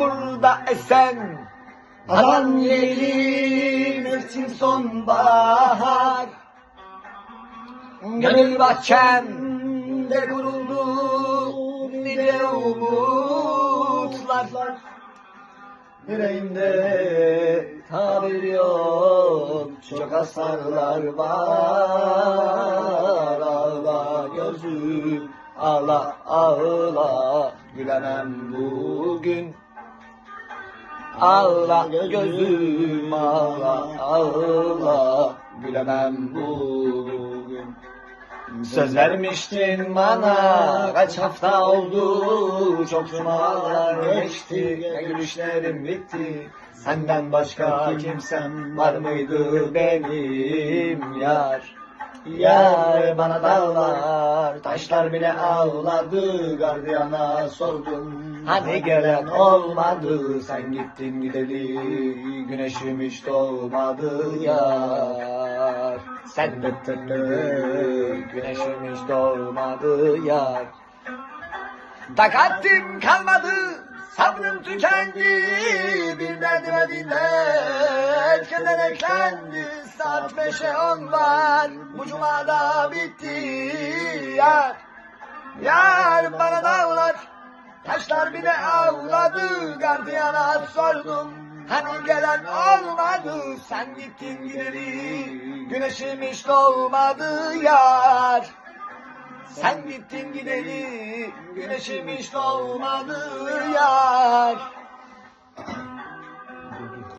burada esen. Alan yeli mevsim sonbahar. Gönül bahçemde kuruldu nice umutlar. Yüreğimde tabir yok Çok hasarlar var. Ağla gözüm Ağla ağla. Gülemem bugün Ağla gözüm ağla ağla. Gülemem bugün. Söz vermiştin bana kaç hafta oldu? Çok cumalar geçti ve gülüşlerim bitti. Senden başka kimsem var mıydı benim yar Yar bana dağlar taşlar bile ağladı. Gardiyana sordum hani gelen olmadı. Sen gittin gideli güneşim hiç doğmadı. Yar Sen gittin gideli güneşim hiç doğmadı. Yar Takatim kalmadı Sabrım tükendi. Bir derdime dinler Keder eklendi Saat beşe on var. Bu cumada bitti Yar Yar bana dağlar Taşlar bile ağladı Gardiyana sordum Hani gelen olmadı. Sen gittin gideri Güneşim hiç doğmadı yar. Sen gittin gideli, güneşim hiç doğmadı yar.